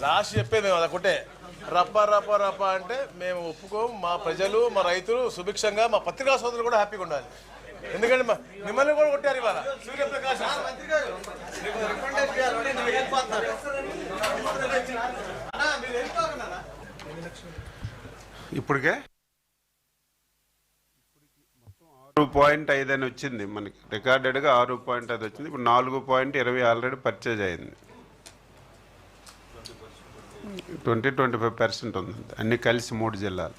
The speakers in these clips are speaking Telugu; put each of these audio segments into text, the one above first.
లాస్ట్ చెప్పేది మేము అదొకటే రప్ప రప్ప రప్ప అంటే మేము ఒప్పుకోము. మా ప్రజలు మా రైతులు సుభిక్షంగా మా పత్రికా సోదరులు కూడా హ్యాపీగా ఉండాలి. ఎందుకంటే మా- మిమ్మల్ని కూడా కొట్టారు ఇవాళ. సూర్యప్రకాశ్. ఇప్పటికే? ఆరు పాయింట్ ఐదు అని వచ్చింది మనకి. రికార్డెడ్గా ఆరు పాయింట్ ఐదు వచ్చింది. ఇప్పుడు నాలుగు పాయింట్ ఇరవై ఆల్రెడీ పర్చేజ్ అయింది. ట్వంటీ ట్వంటీ ఫైవ్ పర్సెంట్ ఉంది అన్నీ కలిసి మూడు జిల్లాలు.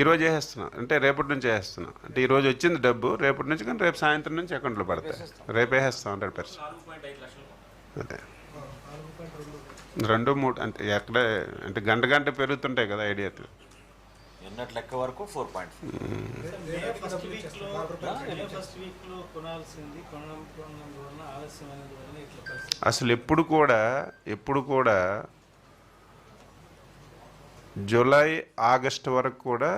ఈరోజు వేసేస్తున్నాం. అంటే రేపటి నుంచి వేసేస్తున్నా అంటే ఈరోజు వచ్చింది డబ్బు రేపటి నుంచి కానీ రేపు సాయంత్రం నుంచి అకౌంట్లో పడతాయి. రేపు వేసేస్తాం హండ్రెడ్ పర్సెంట్ అదే. రెండు మూడు అంటే ఎక్కడ అంటే గంట గంట పెరుగుతుంటాయి కదా ఐడియా నిన్నటి లెక్క వరకు ఫోర్ పాయింట్ ఫస్ట్ వీక్లో మే ఫస్ట్ వీక్లో కొనాల్సింది కొనడం ఆలస్యమైనది వల్ల ఇట్లా పరిస్థితి. అసలు ఎప్పుడు కూడా ఎప్పుడు కూడా జూలై ఆగస్టు వరకు కూడా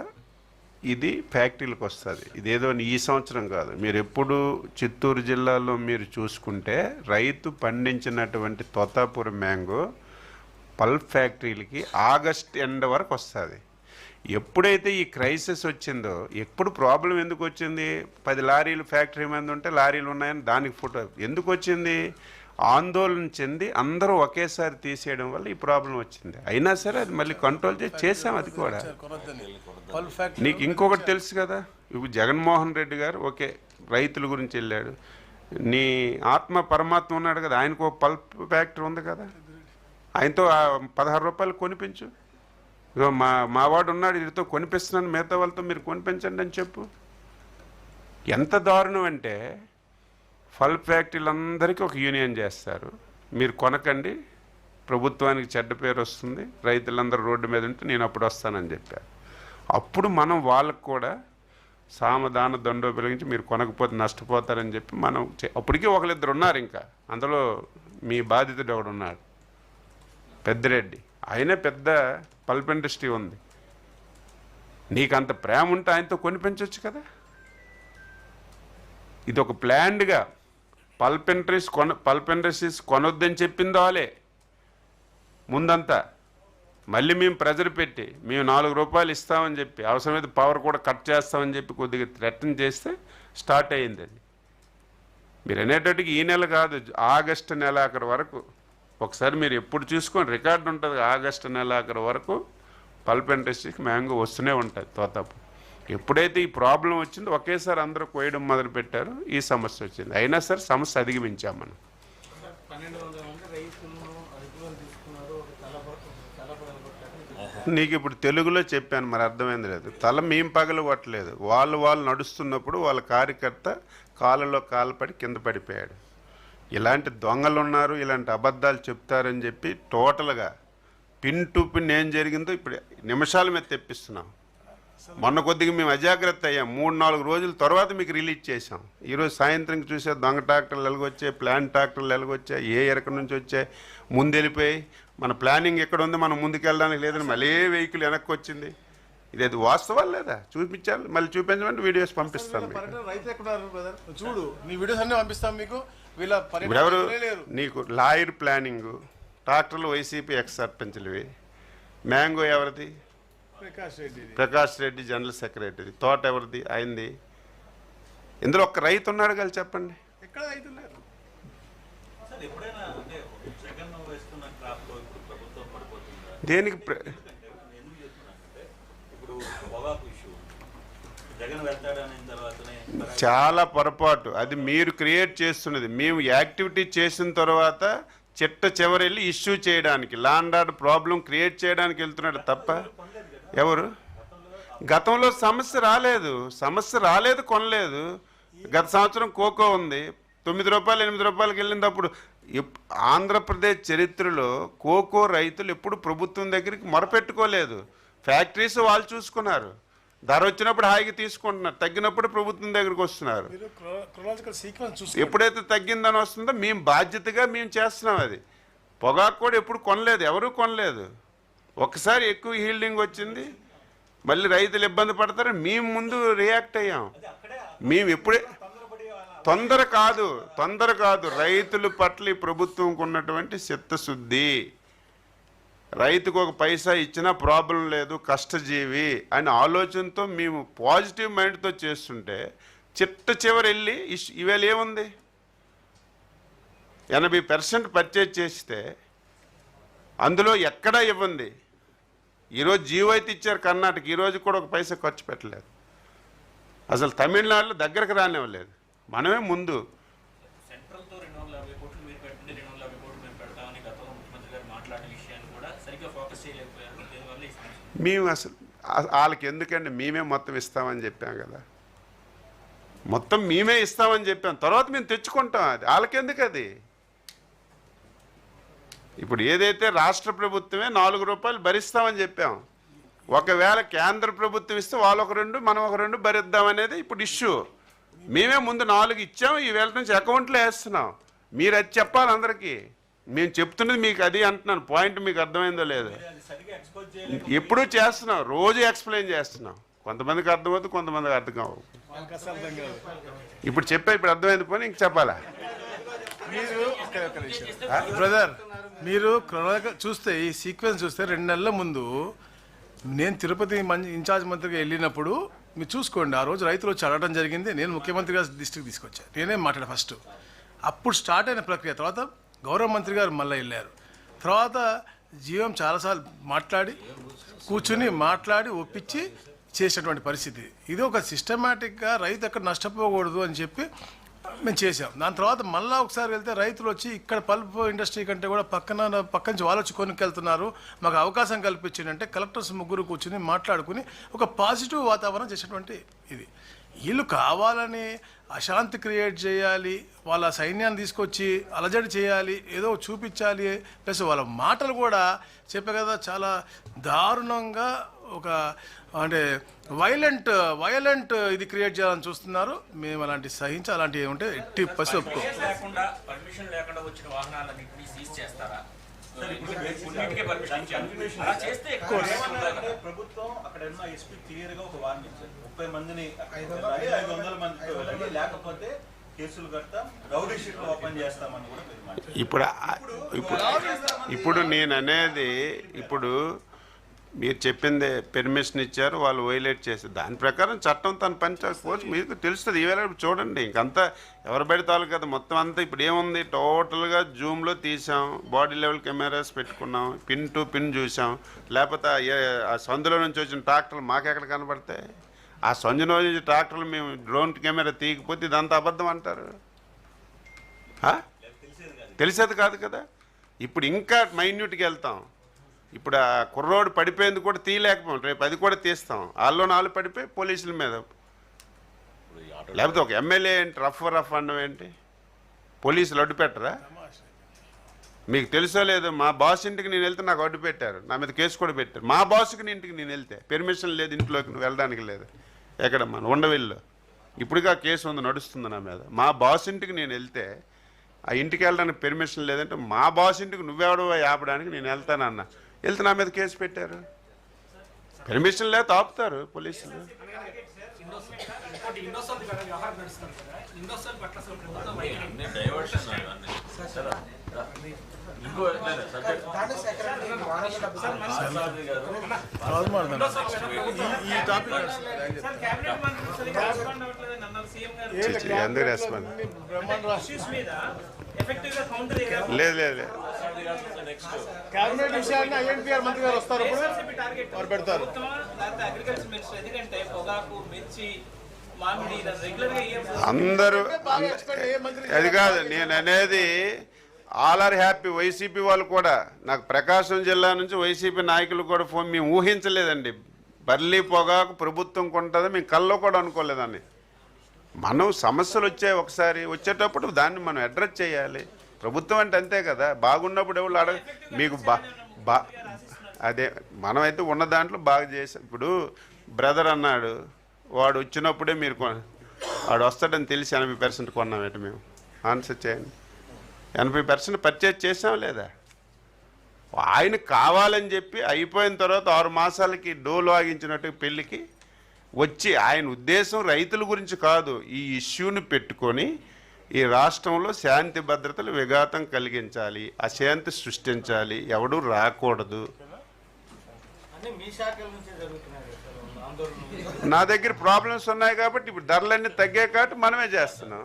ఇది ఫ్యాక్టరీలకు వస్తుంది. ఇదేదో ఈ సంవత్సరం కాదు. మీరు ఎప్పుడు చిత్తూరు జిల్లాలో మీరు చూసుకుంటే రైతు పండించినటువంటి తోతాపూర్ మ్యాంగో పల్ప్ ఫ్యాక్టరీలకి ఆగస్ట్ ఎండ్ వరకు వస్తుంది. ఎప్పుడైతే ఈ క్రైసిస్ వచ్చిందో ఎప్పుడు ప్రాబ్లం ఎందుకు వచ్చింది? పది లారీలు ఫ్యాక్టరీ మీద ఉంటే లారీలు ఉన్నాయని దానికి ఫోటో. ఎందుకు వచ్చింది? ఆందోళన చెంది అందరూ ఒకేసారి తీసేయడం వల్ల ఈ ప్రాబ్లం వచ్చింది. అయినా సరే అది మళ్ళీ కంట్రోల్ చేసి చేసాం అది కూడా. నీకు ఇంకొకటి తెలుసు కదా? ఇప్పుడు జగన్మోహన్ రెడ్డి గారు ఓకే రైతుల గురించి వెళ్ళాడు. నీ ఆత్మ పరమాత్మ ఉన్నాడు కదా ఆయనకు ఒక పల్ప్ ఫ్యాక్టరీ ఉంది కదా? ఆయనతో పదహారు రూపాయలు కొనిపించు. ఇగో మా మావాడు ఉన్నాడు వీరితో కొనిపిస్తున్నాను మిగతా వాళ్ళతో మీరు కొనిపించండి అని చెప్పు. ఎంత దారుణం అంటే ఫల్ ఫ్యాక్టరీలందరికీ ఒక యూనియన్ చేస్తారు. మీరు కొనకండి ప్రభుత్వానికి చెడ్డ పేరు వస్తుంది రైతులందరూ రోడ్డు మీద ఉంటే నేను అప్పుడు వస్తానని చెప్పారు. అప్పుడు మనం వాళ్ళకు కూడా సామదాన దండో పిలిగించి మీరు కొనకపోతే నష్టపోతారని చెప్పి మనం అప్పటికే ఒకరిద్దరు ఉన్నారు ఇంకా. అందులో మీ బాధితుడు ఒకడు ఉన్నాడు పెద్దిరెడ్డి. ఆయనే పెద్ద పల్ప్ ఇండస్ట్రీ ఉంది. నీకు అంత ప్రేమ ఉంటే ఆయనతో కొనిపించవచ్చు కదా? ఇది ఒక ప్లాన్డ్గా పల్ప్ ఇండస్ట్రీస్ కొన పల్ప్ ఇండస్ట్రీస్ కొనొద్దని చెప్పిందో వాళ్ళే. ముందంతా మళ్ళీ మేము ప్రెజర్ పెట్టి మేము నాలుగు రూపాయలు ఇస్తామని చెప్పి అవసరమైతే పవర్ కూడా కట్ చేస్తామని చెప్పి కొద్దిగా థ్రెటన్ చేస్తే స్టార్ట్ అయ్యింది అది. మీరు అనేటట్టుకి ఈ నెల కాదు ఆగస్టు నెలాఖరు వరకు ఒకసారి మీరు ఎప్పుడు చూసుకోండి రికార్డు ఉంటుంది ఆగస్టు నెల అక్కడ వరకు పల్ప్ ఇండస్ట్రీకి మ్యాంగో వస్తూనే ఉంటుంది తోతాపు. ఎప్పుడైతే ఈ ప్రాబ్లం వచ్చిందో ఒకేసారి అందరూ కోయడం మొదలుపెట్టారు ఈ సమస్య వచ్చింది. అయినా సరే సమస్య అధిగమించాం మనం. నీకు ఇప్పుడు తెలుగులో చెప్పాను మరి అర్థమైంది లేదు. తల మేము పగలగొట్టలేదు వాళ్ళు వాళ్ళు నడుస్తున్నప్పుడు వాళ్ళ కార్యకర్త కాళ్ళలో కాలు పడి కింద పడిపోయాడు. ఇలాంటి దొంగలు ఉన్నారు ఇలాంటి అబద్ధాలు చెప్తారని చెప్పి టోటల్గా పిన్ టు పిన్ ఏం జరిగిందో ఇప్పుడు నిమిషాల మీద తెప్పిస్తున్నాం. మొన్న కొద్దిగా మేము అజాగ్రత్త అయ్యాం. మూడు నాలుగు రోజుల తర్వాత మీకు రిలీజ్ చేసాం ఈరోజు సాయంత్రం చూసే దొంగ ట్రాక్టర్లు ఎలాగొచ్చాయి ప్లాన్ ట్రాక్టర్లు ఎలాగొచ్చాయి ఏ ఎరక నుంచి వచ్చాయి ముందు వెళ్ళిపోయి మన ప్లానింగ్ ఎక్కడ ఉంది? మనం ముందుకు వెళ్ళడానికి లేదని మళ్ళీ వెహికల్ వెనక్కి వచ్చింది. ఇది అది వాస్తవాలు లేదా? చూపించాలి మళ్ళీ చూపించమంటే వీడియోస్ పంపిస్తాం మీకు. పర్యటన రైతు ఎక్కడున్నారు బ్రదర్ చూడు నీ వీడియోస్ అన్నీ పంపిస్తాం మీకు. వీళ్ళ ఎవరు నీకు లాయర్ ప్లానింగ్ ట్రాక్టర్లు వైసీపీ ఎక్స్ సర్పంచ్లవి మ్యాంగో ఎవరిది? Prakash Reddy Prakash Reddy general secretary. తోట ఎవరిది? అయింది. ఇందులో ఒక్క రైతు ఉన్నాడు కలిసి చెప్పండి. ఎక్కడ లేరు సార్ ఎప్పుడైనా అంటే జగన్ వేస్తున్న క్రాప్లో ఇప్పుడు ప్రభుత్వం పడిపోతుందా దేనికి ప్ర- నేను ఎందుకు చెప్తున్నానంటే ఇప్పుడు పొగాకు ఇష్యూ జగన్ వెళ్తాడని తర్వాతనే చాలా పొరపాటు. అది మీరు క్రియేట్ చేస్తున్నది. మేము యాక్టివిటీ చేసిన తర్వాత చిట్ట చివరెళ్ళి ఇష్యూ చేయడానికి లాండ్ ఆర్డర్ ప్రాబ్లం క్రియేట్ చేయడానికి వెళ్తున్నాడు తప్ప ఎవరు? గతంలో సమస్య రాలేదు. సమస్య రాలేదు కొనలేదు. గత సంవత్సరం కోకో ఉంది. తొమ్మిది రూపాయలు ఎనిమిది రూపాయలకి వెళ్ళినప్పుడు ఆంధ్రప్రదేశ్ చరిత్రలో కోకో రైతులు ఎప్పుడు ప్రభుత్వం దగ్గరికి మొరపెట్టుకోలేదు. ఫ్యాక్టరీస్ వాళ్ళు చూసుకున్నారు. ధర వచ్చినప్పుడు హాయిగా తీసుకుంటున్నారు. తగ్గినప్పుడు ప్రభుత్వం దగ్గరికి వస్తున్నారు. ఎప్పుడైతే తగ్గిందని వస్తుందో మేము బాధ్యతగా మేము చేస్తున్నాం అది. పొగాకు కూడా ఎప్పుడు కొనలేదు ఎవరూ కొనలేదు. ఒకసారి ఎక్కువ హీల్డింగ్ వచ్చింది మళ్ళీ రైతులు ఇబ్బంది పడతారు మేము ముందు రియాక్ట్ అయ్యాం. మేము ఎప్పుడే తొందర కాదు తొందర కాదు రైతుల పట్ల ఈ ప్రభుత్వంకు ఉన్నటువంటి చిత్తశుద్ధి. రైతుకు ఒక పైసా ఇచ్చినా ప్రాబ్లం లేదు కష్టజీవి అనే ఆలోచనతో మేము పాజిటివ్ మైండ్తో చేస్తుంటే చిట్ట చివరి వెళ్ళి ఇష్- ఏముంది? ఎనభై పర్సెంట్ పర్చేజ్ చేస్తే అందులో ఎక్కడా ఇవ్వండి ఈరోజు జీవో అయితే ఇచ్చారు కర్ణాటక ఈరోజు కూడా ఒక పైసా ఖర్చు పెట్టలేదు. అసలు తమిళనాడులో దగ్గరకు రానివ్వలేదు. మనమే ముందు సెంట్రల్తో రెండు వందల యాభై కోట్లు మీరు పెట్టండి రెండు వందల యాభై కోట్లు మేము పెడతామని గతంలో ముఖ్యమంత్రి గారు మాట్లాడిన విషయాన్ని కూడా సరిగ్గా ఫోకస్ చేయలేకపోయారు దీనివల్ల ఈ సమస్య మేము అసలు వాళ్ళకి ఎందుకండి మేమే మొత్తం ఇస్తామని చెప్పాం కదా. మొత్తం మేమే ఇస్తామని చెప్పాం. తర్వాత మేము తెచ్చుకుంటాం అది. వాళ్ళకెందుకు అది? ఇప్పుడు ఏదైతే రాష్ట్ర ప్రభుత్వమే నాలుగు రూపాయలు భరిస్తామని చెప్పాం. ఒకవేళ కేంద్ర ప్రభుత్వం ఇస్తే వాళ్ళు ఒక రెండు మనం ఒక రెండు భరిద్దాం అనేది ఇప్పుడు ఇష్యూ. మేమే ముందు నాలుగు ఇచ్చాము ఈ వేళ నుంచి అకౌంట్లో వేస్తున్నాం. మీరు అది చెప్పాలి అందరికీ. మేము చెప్తున్నది మీకు అది అంటున్నాను. పాయింట్ మీకు అర్థమైందో లేదో. ఎప్పుడూ చేస్తున్నాం రోజు ఎక్స్ప్లెయిన్ చేస్తున్నాం కొంతమందికి అర్థమవుతుంది కొంతమందికి అర్థం కావు. ఇప్పుడు చెప్పా ఇప్పుడు అర్థమైంది పోనీ ఇంక చెప్పాలా. బ్రదర్ మీరు చూస్తే ఈ సీక్వెన్స్ చూస్తే రెండు నెలల ముందు నేను తిరుపతి మం- ఇన్ఛార్జ్ మంత్రిగా వెళ్ళినప్పుడు మీరు చూసుకోండి ఆ రోజు రైతులు అడగడం జరిగింది. నేను ముఖ్యమంత్రి గారు దృష్టికి తీసుకొచ్చాను నేనే మాట్లాడా ఫస్ట్ అప్పుడు స్టార్ట్ అయిన ప్రక్రియ తర్వాత గౌరవ మంత్రి గారు మళ్ళీ వెళ్ళారు. తర్వాత జీవం చాలాసార్లు మాట్లాడి కూర్చుని మాట్లాడి ఒప్పించి చేసినటువంటి పరిస్థితి. ఇది ఒక సిస్టమేటిక్గా రైతు ఎక్కడ నష్టపోకూడదు అని చెప్పి మేము చేసాం దాని తర్వాత మళ్ళీ ఒకసారి వెళ్తే రైతులు వచ్చి ఇక్కడ పల్ప్ ఇండస్ట్రీ కంటే కూడా పక్కన పక్క నుంచి వాళ్ళు వచ్చి కొనుక్కెళ్తున్నారు. మాకు అవకాశం కల్పించిందంటే కలెక్టర్స్ ముగ్గురు కూర్చుని మాట్లాడుకుని ఒక పాజిటివ్ వాతావరణం చేసేటువంటి ఇది. వీళ్ళు కావాలని అశాంతి క్రియేట్ చేయాలి వాళ్ళ సైన్యాన్ని తీసుకొచ్చి అలజడి చేయాలి ఏదో చూపించాలి ప్లస్ వాళ్ళ మాటలు కూడా చెప్పే కదా చాలా దారుణంగా ఒక అంటే వైలెంట్ వైలెంట్ ఇది క్రియేట్ చేయాలని చూస్తున్నారు. మేము అలాంటి సహించి అలాంటివి ఏమంటే ఎట్టి పసి ఒప్పుకో. అలా చేస్తే ప్రభుత్వం అక్కడ ఉన్న ఎస్పీ క్లియర్గా ఒక వార్నింగ్ ఇచ్చారు ముప్పై మందిని ఐదు వందల మందితో వెళ్ళండి లేకపోతే కేసులు కడతాం రౌడీ షీట్లు ఓపెన్ చేస్తామని కూడా ఇప్పుడు ఇప్పుడు ఇప్పుడు నేను అనేది ఇప్పుడు మీరు చెప్పిందే పెర్మిషన్ ఇచ్చారు వాళ్ళు వైలేట్ చేసి దాని ప్రకారం చట్టం తన పని చేసుకోవచ్చు మీకు తెలుస్తుంది. ఈవేళ చూడండి ఇంకంతా ఎవరు పెడతారు కదా మొత్తం అంతా ఇప్పుడు ఏముంది? టోటల్గా జూమ్లో తీసాం బాడీ లెవెల్ కెమెరాస్ పెట్టుకున్నాం పిన్ టు పిన్ చూసాం. లేకపోతే ఆ సందులో నుంచి వచ్చిన ట్రాక్టర్లు మాకెక్కడ కనబడతాయి? ఆ సందులో నుంచి ట్రాక్టర్లు మేము డ్రోన్ కెమెరా తీయకపోతే ఇదంతా అబద్ధం అంటారు? తెలిసేది కాదు. కదా ఇప్పుడు ఇంకా మైన్యూట్కి వెళ్తాం. ఇప్పుడు ఆ కుర్రోడు పడిపోయింది కూడా తీయలేకపోయాం. రేపు అది కూడా తీస్తాం. వాళ్ళు నాలుగు పడిపోయి పోలీసుల మీద. లేకపోతే ఒక ఎమ్మెల్యే ఏంటి? రఫ్ రఫ్ అనడం ఏంటి? పోలీసులు అడ్డు పెట్టరా? మీకు తెలుసో లేదో మా బాస్ ఇంటికి నేను వెళ్తే నాకు అడ్డు పెట్టారు. నా మీద కేసు కూడా పెట్టారు. మా బాస్కి ఇంటికి నేను వెళ్తే. పెర్మిషన్ లేదు ఇంట్లోకి నువ్వు వెళ్ళడానికి లేదు. ఎక్కడ మన ఉండవిల్లో ఇప్పుడుగా కేసు ఉంది నడుస్తుంది నా మీద. మా బాస్ ఇంటికి నేను వెళ్తే ఆ ఇంటికి వెళ్ళడానికి పెర్మిషన్ లేదంటే మా బాస్ ఇంటికి నువ్వెవడో ఆపడానికి నేను వెళ్తానన్నా. వెళ్తే నా మీద కేసు పెట్టారు పర్మిషన్ లేదు ఆపుతారు పోలీసులు ఇంకోటి ఎందుకు రెస్పాండ్ లేదు లేదు కేబినెట్ విషయాన్ని ఐఎన్పిఆర్ మంత్రి గారు వస్తారు వారు పెడతారు. అందరూ అది కాదు నేను అనేది ఆల్ ఆర్ హ్యాపీ వైసీపీ వాళ్ళు కూడా. నాకు ప్రకాశం జిల్లా నుంచి వైసీపీ నాయకులు కూడా ఫోన్ మేము ఊహించలేదండి. బర్లీ పొగాకు ప్రభుత్వం కొంటుంది మేము కల్లో కూడా అనుకోలేదని మనం సమస్యలు వచ్చాయి ఒకసారి వచ్చేటప్పుడు దాన్ని మనం అడ్రస్ చేయాలి. ప్రభుత్వం అంటే అంతే కదా. బాగున్నప్పుడు ఎవరు అడగ మీకు బా బా అదే మనమైతే ఉన్న దాంట్లో బాగా చేసాం ఇప్పుడు బ్రదర్ అన్నాడు వాడు వచ్చినప్పుడే మీరు కొ- వాడు వస్తాడని తెలిసి ఎనభై పర్సెంట్ కొన్నామేట మేము. ఆన్సర్ చేయండి. ఎనభై పర్సెంట్ పర్చేజ్ చేసాం లేదా? ఆయన కావాలని చెప్పి అయిపోయిన తర్వాత ఆరు మాసాలకి డోలు ఆగించినట్టు పెళ్ళికి వచ్చి ఆయన ఉద్దేశం రైతుల గురించి కాదు ఈ ఇష్యూని పెట్టుకొని ఈ రాష్ట్రంలో శాంతి భద్రతలు విఘాతం కలిగించాలి అశాంతి సృష్టించాలి ఎవడు రాకూడదు. నా దగ్గర ప్రాబ్లమ్స్ ఉన్నాయి కాబట్టి ఇప్పుడు ధరలన్నీ తగ్గాయి కాబట్టి మనమే చేస్తున్నాం.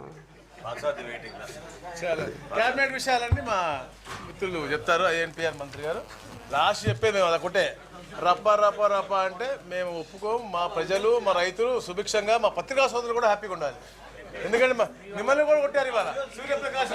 చాలా. క్యాబినెట్ విషయాలన్నీ మా మిత్రులు చెప్తారు ఐఎన్పిఆర్ మంత్రి గారు. లాస్ట్ చెప్పేది మేము అదొకటే రప్ప రప్ప రప్ప అంటే మేము ఒప్పుకోము. మా ప్రజలు మా రైతులు సుభిక్షంగా మా పత్రికా సోదరులు కూడా హ్యాపీగా ఉండాలి. ఎందుకంటే మిమ్మల్ని కూడా కొట్టారు ఇవాళ. సూర్యప్రకాశ్.